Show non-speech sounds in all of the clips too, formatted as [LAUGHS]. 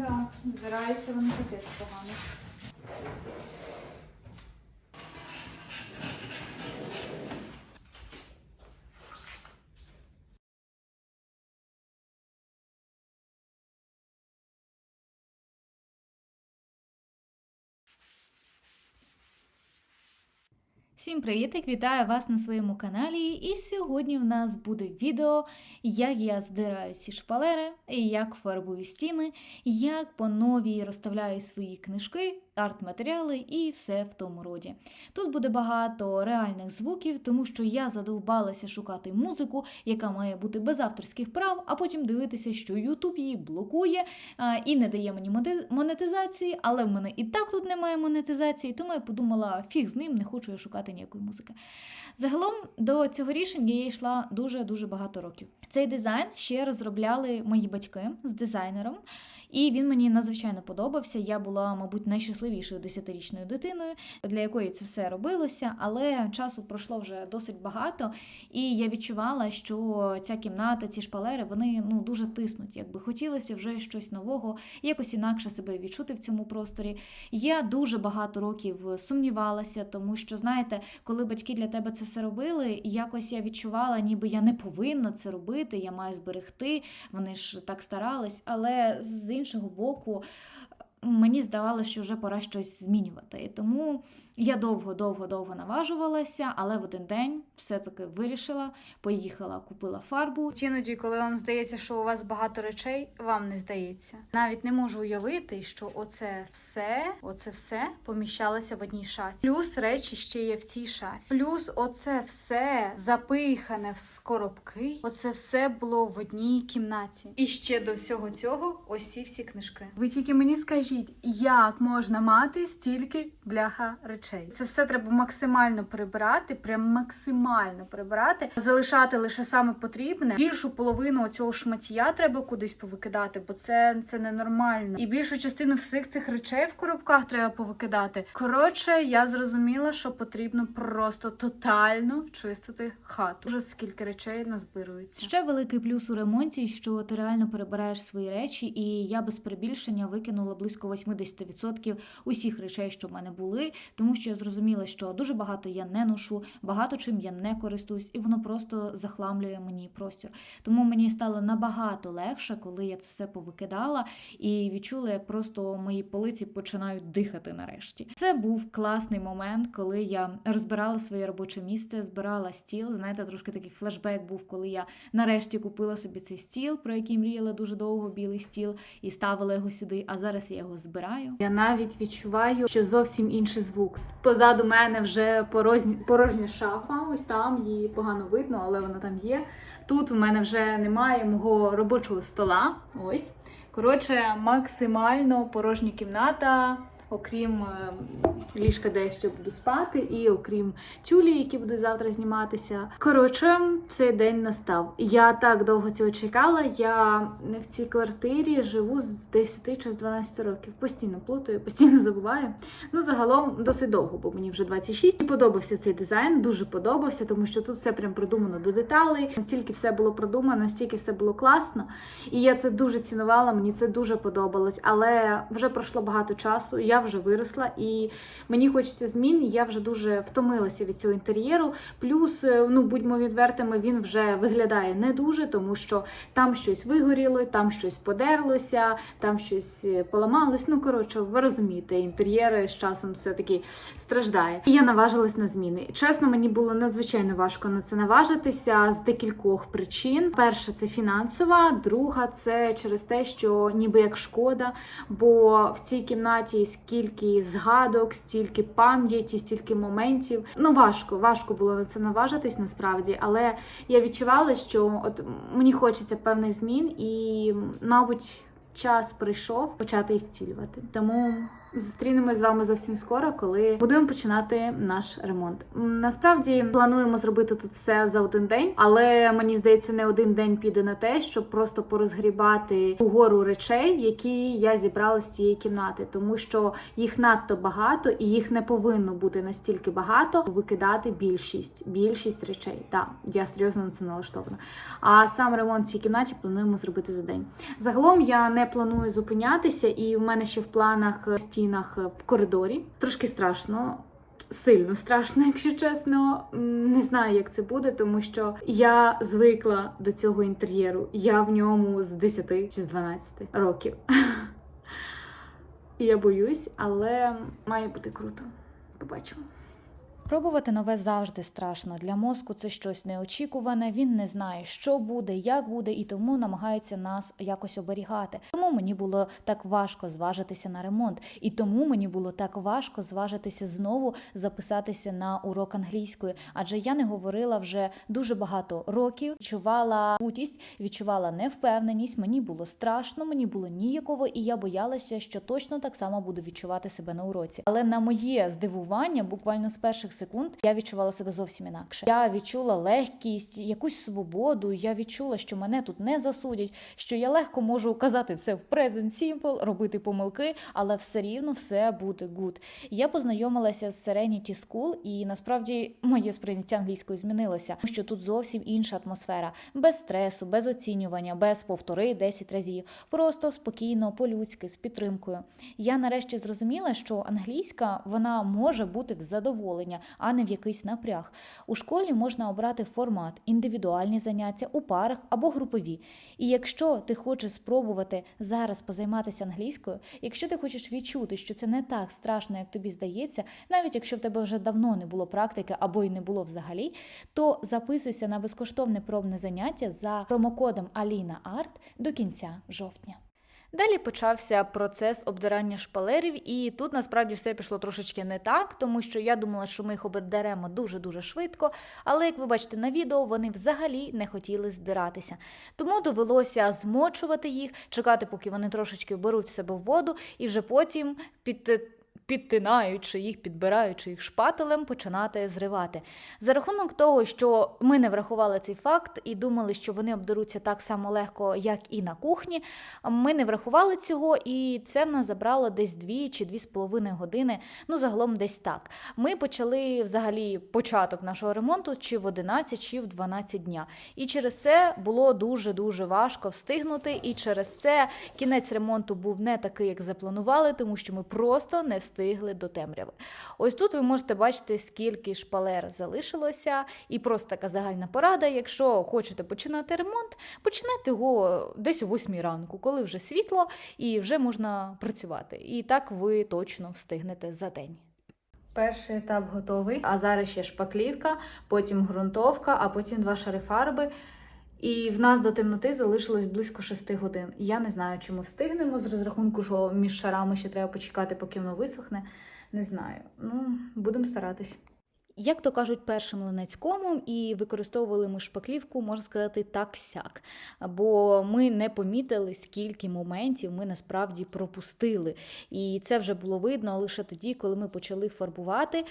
Да, збирається вони капець погано. Всім привітик! Вітаю вас на своєму каналі. І сьогодні в нас буде відео, як я здираю ці шпалери, як фарбую стіни, як по новій розставляю свої книжки, арт-матеріали і все в тому роді. Тут буде багато реальних звуків, тому що я задовбалася шукати музику, яка має бути без авторських прав, а потім дивитися, що YouTube її блокує і не дає мені монетизації, але в мене і так тут немає монетизації, тому я подумала, фіг з ним, не хочу я шукати ніякої музики. Загалом до цього рішення я йшла дуже-дуже багато років. Цей дизайн ще розробляли мої батьки з дизайнером, і він мені надзвичайно подобався. Я була, мабуть, найщасливішою десятирічною дитиною, для якої це все робилося, але часу пройшло вже досить багато, і я відчувала, що ця кімната, ці шпалери, вони ну дуже тиснуть. Якби хотілося вже щось нового, якось інакше себе відчути в цьому просторі. Я дуже багато років сумнівалася, тому що, знаєте, коли батьки для тебе це все робили, і якось я відчувала, ніби я не повинна це робити, я маю зберегти. Вони ж так старались, але з іншого боку. Мені здавалося, що вже пора щось змінювати. І тому я довго-довго-довго наважувалася, але в один день все-таки вирішила, поїхала, купила фарбу. Іноді, коли вам здається, що у вас багато речей, вам не здається. Навіть не можу уявити, що оце все, оце все поміщалося в одній шафі. Плюс речі ще є в цій шафі. Плюс оце все запихане в коробки. Оце все було в одній кімнаті. І ще до всього цього ось ці всі книжки. Ви тільки мені скажіть, як можна мати стільки бляха речей? Це все треба максимально прибирати, прям максимально прибирати, залишати лише саме потрібне. Більшу половину цього шмаття треба кудись повикидати, бо це, це ненормально. І більшу частину всіх цих речей в коробках треба повикидати. Коротше, я зрозуміла, що потрібно просто тотально чистити хату. Уже скільки речей назбирується. Ще великий плюс у ремонті, що ти реально перебираєш свої речі, і я без перебільшення викинула близько 80% усіх речей, що в мене були, тому що я зрозуміла, що дуже багато я не ношу, багато чим я не користуюсь, і воно просто захламлює мені простір. Тому мені стало набагато легше, коли я це все повикидала і відчула, як просто мої полиці починають дихати нарешті. Це був класний момент, коли я розбирала своє робоче місце, збирала стіл. Знаєте, трошки такий флешбек був, коли я нарешті купила собі цей стіл, про який мріяла дуже довго, білий стіл, і ставила його сюди. А зараз я його збираю. Я навіть відчуваю, що зовсім інший звук. Позаду мене вже порожня, порожня шафа. Ось там її погано видно, але вона там є. Тут у мене вже немає мого робочого стола. Ось. Коротше, максимально порожня кімната. Окрім е, ліжка, де я ще буду спати, і окрім тюлі, які будуть завтра зніматися. Коротше, цей день настав. Я так довго цього чекала. Я в цій квартирі живу з 10 чи з 12 років. Постійно плутаю, постійно забуваю. Ну, загалом досить довго, бо мені вже 26. І подобався цей дизайн, дуже подобався, тому що тут все прям продумано до деталей. Настільки все було продумано, настільки все було класно. І я це дуже цінувала, мені це дуже подобалось. Але вже пройшло багато часу. Я вже виросла, і мені хочеться змін. Я вже дуже втомилася від цього інтер'єру. Плюс, е, ну будьмо відвертими, він вже виглядає не дуже, тому що там щось вигоріло, там щось подерлося, там щось е, поламалось. Ну коротше, ви розумієте, інтер'єр з часом все таки страждає. І я наважилась на зміни. Чесно, мені було надзвичайно важко на це наважитися з декількох причин. Перша це фінансова, друга це через те, що ніби як шкода, бо в цій кімнаті скільки згадок, стільки пам'яті, стільки моментів. Ну важко, важко було на це наважитись насправді, але я відчувала, що от мені хочеться певних змін, і, мабуть, час прийшов почати їх втілювати. Тому Зустрінемось з вами зовсім скоро, коли будемо починати наш ремонт. Насправді плануємо зробити тут все за один день, але мені здається, не один день піде на те, щоб просто порозгрібати ту гору речей, які я зібрала з цієї кімнати, тому що їх надто багато і їх не повинно бути настільки багато. Викидати більшість, більшість речей. Так, я серйозно на це налаштована. А сам ремонт цій кімнаті плануємо зробити за день. Загалом я не планую зупинятися, і в мене ще в планах е, стінах е, в коридорі. Трошки страшно. Сильно страшно, [LAUGHS] якщо чесно. Не знаю, як це буде, тому що я звикла до цього інтер'єру. Я в ньому з 10 чи з 12 років. [LAUGHS] І я боюсь, але має бути круто. Побачимо. Пробувати нове завжди страшно. Для мозку це щось неочікуване. Він не знає, що буде, як буде, і тому намагається нас якось оберігати. Тому мені було так важко зважитися на ремонт, і тому мені було так важко зважитися знову записатися на урок англійської, адже я не говорила вже дуже багато років. Відчувала путість, відчувала невпевненість. Мені було страшно, мені було ніяково, і я боялася, що точно так само буду відчувати себе на уроці. Але на моє здивування, буквально з перших секунд, я відчувала себе зовсім інакше. Я відчула легкість, якусь свободу. Я відчула, що мене тут не засудять, що я легко можу казати все в present simple, робити помилки, але все рівно все буде good. Я познайомилася з Serenity School, і насправді моє сприйняття англійської змінилося, тому що тут зовсім інша атмосфера, без стресу, без оцінювання, без повтори 10 разів, просто спокійно, по-людськи, з підтримкою. Я нарешті зрозуміла, що англійська вона може бути в задоволення, а не в якийсь напряг. У школі можна обрати формат, індивідуальні заняття у парах або групові. І якщо ти хочеш спробувати зараз позайматися англійською, якщо ти хочеш відчути, що це не так страшно, як тобі здається, навіть якщо в тебе вже давно не було практики або й не було взагалі, то записуйся на безкоштовне пробне заняття за промокодом Alina Art до кінця жовтня. Далі почався процес обдирання шпалерів, і тут насправді все пішло трошечки не так, тому що я думала, що ми їх обдеремо дуже-дуже швидко. Але як ви бачите на відео, вони взагалі не хотіли здиратися. Тому довелося змочувати їх, чекати, поки вони трошечки вберуть в себе в воду, і вже потім під. Підтинаючи їх, підбираючи їх шпателем, починати зривати. За рахунок того, що ми не врахували цей факт і думали, що вони обдеруться так само легко, як і на кухні. Ми не врахували цього, і це в нас забрало десь 2 чи 2,5 години. Ну, загалом десь так. Ми почали взагалі початок нашого ремонту чи в 11, чи в 12 дня. І через це було дуже-дуже важко встигнути. І через це кінець ремонту був не такий, як запланували, тому що ми просто не встигли до темряви. Ось тут ви можете бачити, скільки шпалер залишилося, і просто така загальна порада. Якщо хочете починати ремонт, починайте його десь о 8 ранку, коли вже світло і вже можна працювати. І так ви точно встигнете за день. Перший етап готовий, а зараз ще шпаклівка, потім ґрунтовка, а потім два шари фарби. І в нас до темноти залишилось близько 6 годин. Я не знаю, чи ми встигнемо з розрахунку, що між шарами ще треба почекати, поки воно висохне. Не знаю. Ну, будемо старатись. Як то кажуть, першим линецькомом і використовували ми шпаклівку, можна сказати, так-сяк. Бо ми не помітили, скільки моментів ми насправді пропустили. І це вже було видно лише тоді, коли ми почали фарбувати,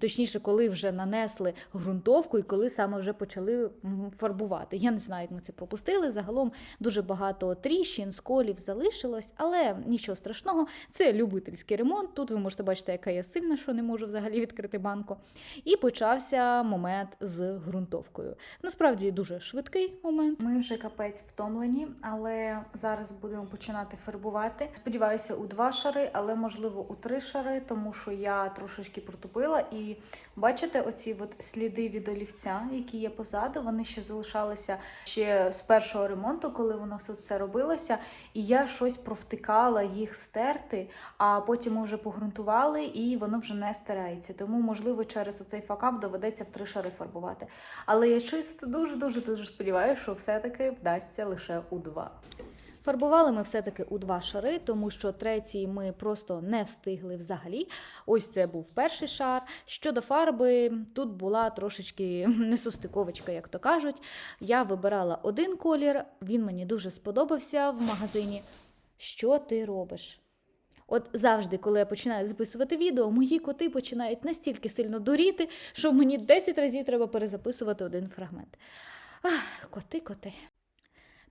точніше, коли вже нанесли ґрунтовку і коли саме вже почали фарбувати. Я не знаю, як ми це пропустили. Загалом дуже багато тріщин, сколів залишилось, але нічого страшного. Це любительський ремонт. Тут ви можете бачити, яка я сильна, що не можу взагалі відкрити банку. І почався момент з ґрунтовкою. Насправді дуже швидкий момент. Ми вже капець втомлені, але зараз будемо починати фарбувати. Сподіваюся, у два шари, але можливо у три шари, тому що я трошечки протупила. І бачите, оці от сліди від олівця, які є позаду, вони ще залишалися ще з першого ремонту, коли воно все це робилося. І я щось провтикала їх стерти, а потім ми вже погрунтували, і воно вже не стирається. Тому, можливо, через оцей факап доведеться в три шари фарбувати. Але я чисто дуже дуже сподіваюся, що все-таки вдасться лише у два. Фарбували ми все-таки у два шари, тому що третій ми просто не встигли взагалі. Ось це був перший шар. Щодо фарби, тут була трошечки [LAUGHS] несостиковочка, як то кажуть. Я вибирала один колір, він мені дуже сподобався в магазині. Що ти робиш? От завжди, коли я починаю записувати відео, мої коти починають настільки сильно дуріти, що мені 10 разів треба перезаписувати один фрагмент. Ах, коти, коти.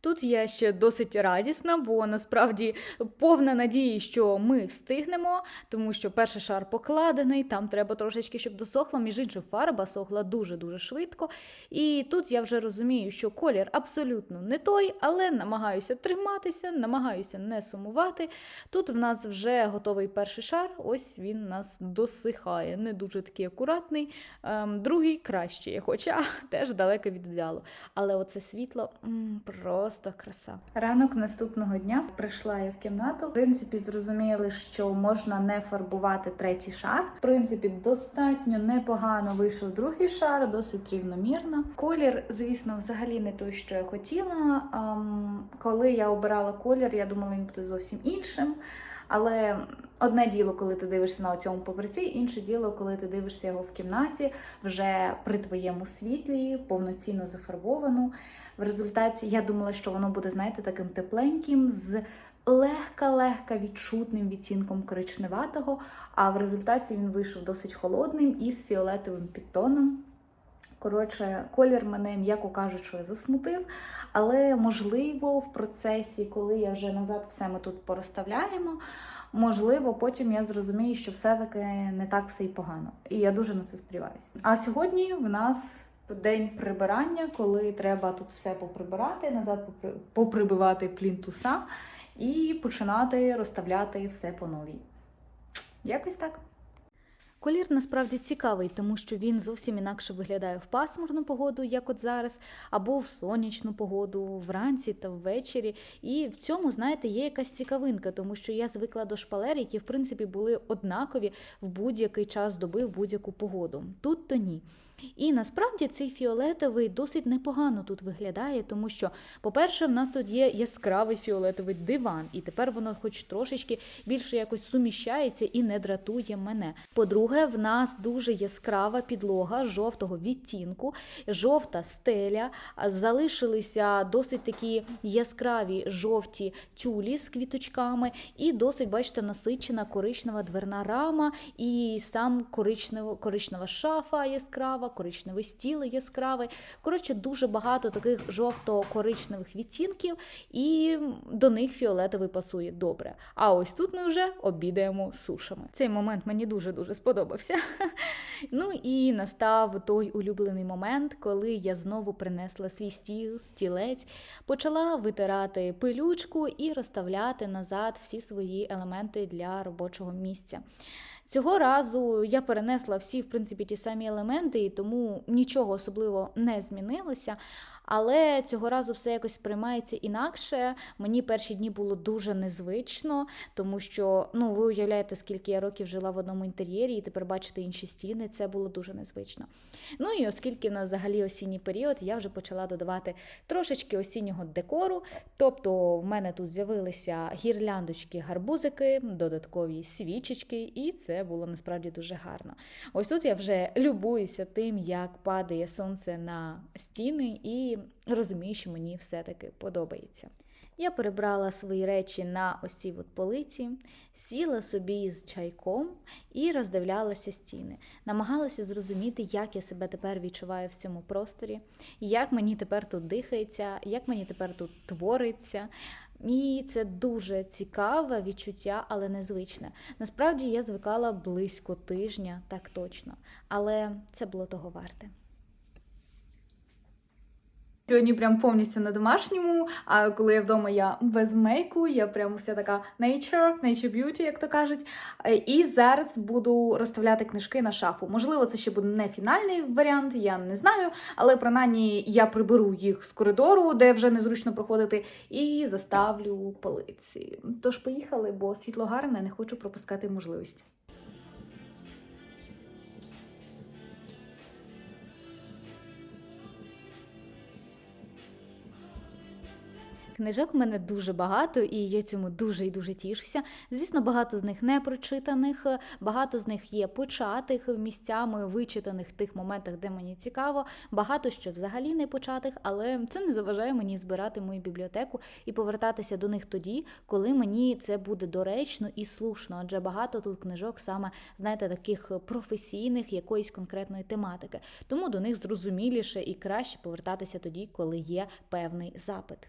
Тут я ще досить радісна, бо насправді повна надії, що ми встигнемо, тому що перший шар покладений, там треба трошечки, щоб досохло. Між іншим, фарба сохла дуже-дуже швидко. І тут я вже розумію, що колір абсолютно не той, але намагаюся триматися, намагаюся не сумувати. Тут в нас вже готовий перший шар, ось він нас досихає. Не дуже такий акуратний. Ем, другий кращий, хоча [LAUGHS] теж далеко від ідеалу. Але оце світло м, просто краса. Ранок наступного дня прийшла я в кімнату. В принципі, зрозуміли, що можна не фарбувати третій шар. В принципі, достатньо непогано вийшов другий шар, досить рівномірно. Колір, звісно, взагалі не той, що я хотіла. Ем, коли я обирала колір, я думала, він буде зовсім іншим. Але одне діло, коли ти дивишся на цьому папірці, інше діло, коли ти дивишся його в кімнаті, вже при твоєму світлі, повноцінно зафарбовану. В результаті я думала, що воно буде, знаєте, таким тепленьким, з легка-легка відчутним відтінком коричневатого, а в результаті він вийшов досить холодним і з фіолетовим підтоном. Коротше, колір мене, м'яко кажучи, засмутив, але можливо в процесі, коли я вже назад все ми тут порозставляємо, можливо, потім я зрозумію, що все-таки не так все й погано. І я дуже на це сподіваюся. А сьогодні в нас день прибирання, коли треба тут все поприбирати, назад попри- поприбивати плінтуса і починати розставляти все по новій. Якось так. Колір насправді цікавий, тому що він зовсім інакше виглядає в пасмурну погоду, як от зараз, або в сонячну погоду, вранці та ввечері. І в цьому, знаєте, є якась цікавинка, тому що я звикла до шпалер, які в принципі були однакові в будь-який час доби, в будь-яку погоду. Тут то ні. І насправді цей фіолетовий досить непогано тут виглядає, тому що, по-перше, в нас тут є яскравий фіолетовий диван, і тепер воно хоч трошечки більше якось суміщається і не дратує мене. По-друге, в нас дуже яскрава підлога жовтого відтінку, жовта стеля, залишилися досить такі яскраві жовті тюлі з квіточками, і досить, бачите, насичена коричнева дверна рама, і сам коричнево, коричнева шафа яскрава, коричневий стіл яскравий. Коротше, дуже багато таких жовто-коричневих відтінків, і до них фіолетовий пасує добре. А ось тут ми вже обідаємо сушами. Цей момент мені дуже-дуже сподобався. [LAUGHS] Ну і настав той улюблений момент, коли я знову принесла свій стіл, стілець, почала витирати пилючку і розставляти назад всі свої елементи для робочого місця. Цього разу я перенесла всі, в принципі, ті самі елементи, і тому нічого особливо не змінилося. Але цього разу все якось сприймається інакше. Мені перші дні було дуже незвично, тому що ну ви уявляєте, скільки я років жила в одному інтер'єрі, і тепер бачите інші стіни. Це було дуже незвично. Ну і оскільки в нас взагалі осінній період, я вже почала додавати трошечки осіннього декору. Тобто в мене тут з'явилися гірляндочки, гарбузики, додаткові свічечки, і це було насправді дуже гарно. Ось тут я вже любуюся тим, як падає сонце на стіни, і розумію, що мені все-таки подобається. Я перебрала свої речі на ось цій полиці, сіла собі з чайком і роздивлялася стіни. Намагалася зрозуміти, як я себе тепер відчуваю в цьому просторі, як мені тепер тут дихається, як мені тепер тут твориться. І це дуже цікаве відчуття, але незвичне. Насправді я звикала близько тижня, так точно, але це було того варте. Сьогодні прям повністю на домашньому. А коли я вдома, я без мейку, я прям вся така nature, nature beauty, як то кажуть. Е, І зараз буду розставляти книжки на шафу. Можливо, це ще буде не фінальний варіант, я не знаю. Але принаймні я приберу їх з коридору, де вже незручно проходити, і заставлю полиці. Тож поїхали, бо світло гарне, не хочу пропускати можливість. Книжок в мене дуже багато, і я цьому дуже і дуже тішуся. Звісно, багато з них не прочитаних, багато з них є початих місцями, вичитаних в тих моментах, де мені цікаво. Багато що взагалі не початих, але це не заважає мені збирати мою бібліотеку і повертатися до них тоді, коли мені це буде доречно і слушно. Адже багато тут книжок саме знаєте, таких професійних якоїсь конкретної тематики. Тому до них зрозуміліше і краще повертатися тоді, коли є певний запит.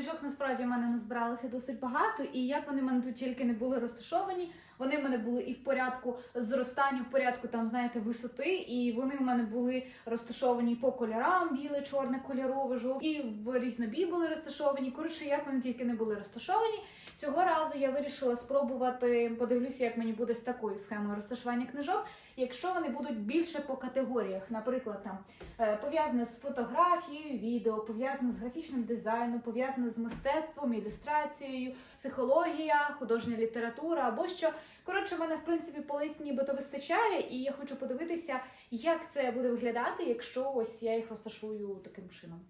Книжок насправді в мене назбиралося досить багато, і як вони в мене тут тільки не були розташовані, вони в мене були і в порядку зростання, в порядку там, знаєте, висоти, і вони в мене були розташовані по кольорам: біле, чорне, кольорове, жовте, і в різнобій були розташовані. Коротше, як вони тільки не були розташовані. Цього разу я вирішила спробувати, подивлюся, як мені буде з такою схемою розташування книжок, якщо вони будуть більше по категоріях, наприклад, там е, пов'язане з фотографією, відео, пов'язане з графічним дизайном, пов'язане з мистецтвом, ілюстрацією, психологія, художня література або що. Коротше, в мене в принципі полиць нібито вистачає, і я хочу подивитися, як це буде виглядати, якщо ось я їх розташую таким чином.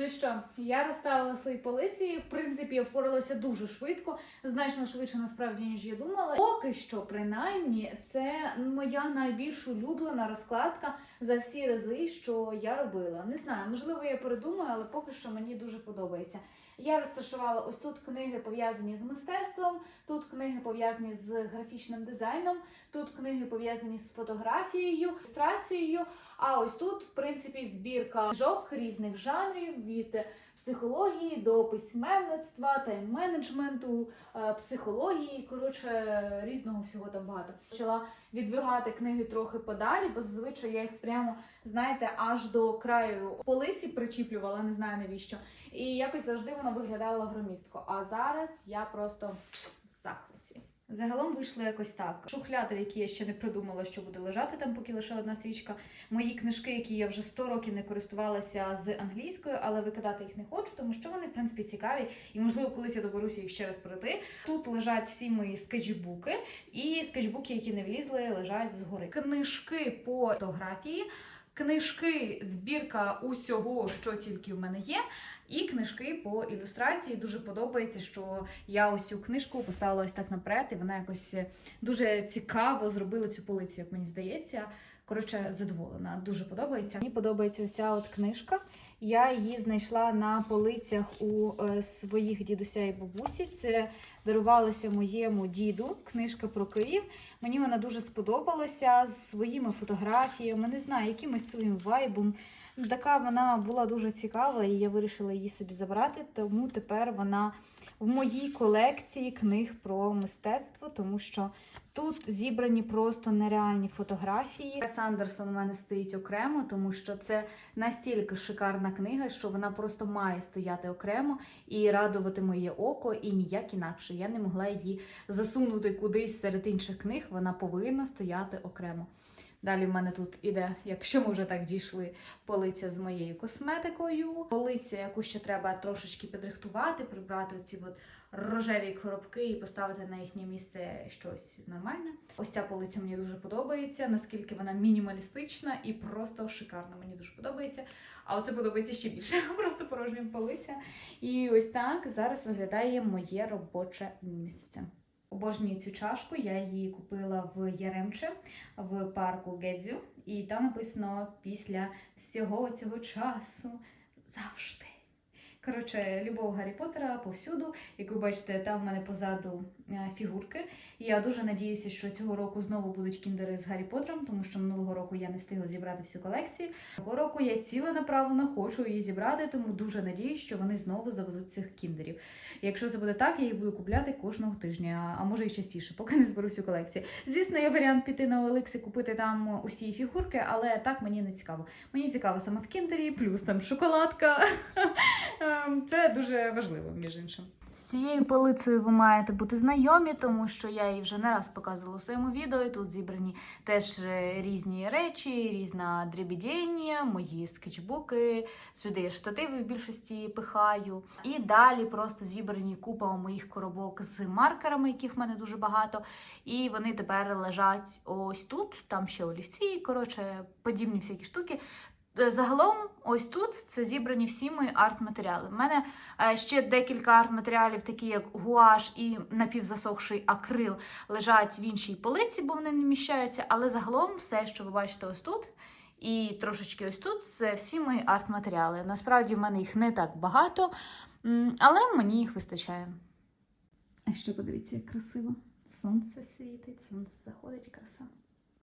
Ну що, я розставила свої полиці. В принципі, я впоралася дуже швидко, значно швидше насправді, ніж я думала. Поки що, принаймні, це моя найбільш улюблена розкладка за всі рази, що я робила. Не знаю, можливо, я передумаю, але поки що мені дуже подобається. Я розташувала ось тут книги пов'язані з мистецтвом, тут книги пов'язані з графічним дизайном, тут книги пов'язані з фотографією, ілюстрацією. А ось тут, в принципі, збірка книжок різних жанрів від психології до письменництва, тайм-менеджменту, е, психології. Коротше, різного всього там багато. Почала відвигати книги трохи подалі, бо зазвичай я їх прямо, знаєте, аж до краю полиці причіплювала, не знаю навіщо. І якось завжди воно виглядало громістко. А зараз я просто. Загалом вийшло якось так. Шухляди, які я ще не придумала, що буде лежати там, поки лише одна свічка. Мої книжки, які я вже 100 років не користувалася з англійською, але викидати їх не хочу, тому що вони, в принципі, цікаві. І, можливо, колись я доберуся їх ще раз пройти. Тут лежать всі мої скетчбуки, і скетчбуки, які не влізли, лежать згори. Книжки по фотографії. Книжки, збірка усього, що тільки в мене є, і книжки по ілюстрації. Дуже подобається, що я ось цю книжку поставила ось так наперед, і вона якось дуже цікаво зробила цю полицю, як мені здається. Коротше, задоволена. Дуже подобається. Мені подобається ця от книжка. Я її знайшла на полицях у е, своїх дідуся і бабусі. Це дарувалася моєму діду. Книжка про Київ. Мені вона дуже сподобалася з своїми фотографіями, не знаю, якимось своїм вайбом. Така вона була дуже цікава, і я вирішила її собі забрати. Тому тепер вона в моїй колекції книг про мистецтво, тому що тут зібрані просто нереальні фотографії. Сандерсон у мене стоїть окремо, тому що це настільки шикарна книга, що вона просто має стояти окремо і радувати моє око, і ніяк інакше. Я не могла її засунути кудись серед інших книг. Вона повинна стояти окремо. Далі в мене тут іде, якщо ми вже так дійшли, полиця з моєю косметикою. Полиця, яку ще треба трошечки підрихтувати, прибрати оці от рожеві коробки і поставити на їхнє місце щось нормальне. Ось ця полиця мені дуже подобається, наскільки вона мінімалістична і просто шикарна. Мені дуже подобається. А оце подобається ще більше. [LAUGHS] Просто порожня полиця. І ось так зараз виглядає моє робоче місце. Обожнюю цю чашку, я її купила в Яремче в парку Гедзю, і там написано після всього цього часу завжди. Коротше, любов Гаррі Поттера повсюду. Як ви бачите, там в мене позаду е, фігурки. Я дуже надіюся, що цього року знову будуть кіндери з Гаррі Поттером, тому що минулого року я не встигла зібрати всю колекцію. Цього року я ціленаправленно хочу її зібрати, тому дуже надіюсь, що вони знову завезуть цих кіндерів. Якщо це буде так, я їх буду купляти кожного тижня, а може і частіше, поки не зберу всю колекцію. Звісно, є варіант піти на OLX і купити там усі фігурки, але так мені не цікаво. Мені цікаво саме в кіндері, плюс там шоколадка. [LAUGHS] Ем, Це дуже важливо, між іншим. З цією полицею ви маєте бути знайомі, тому що я її вже не раз показувала у своєму відео. І тут зібрані теж е, різні речі, різна дрібідіння, мої скетчбуки. Сюди штативи в більшості пихаю. І далі просто зібрані купа моїх коробок з маркерами, яких в мене дуже багато. І вони тепер лежать ось тут, там ще олівці, коротше, подібні всякі штуки. Е, Загалом, ось тут це зібрані всі мої арт-матеріали. У мене е, ще декілька арт-матеріалів, такі як гуаш і напівзасохший акрил, лежать в іншій полиці, бо вони не вміщаються. Але загалом все, що ви бачите ось тут, і трошечки ось тут, це всі мої арт-матеріали. Насправді в мене їх не так багато, але мені їх вистачає. А ще подивіться, як красиво. Сонце світить, сонце заходить, краса.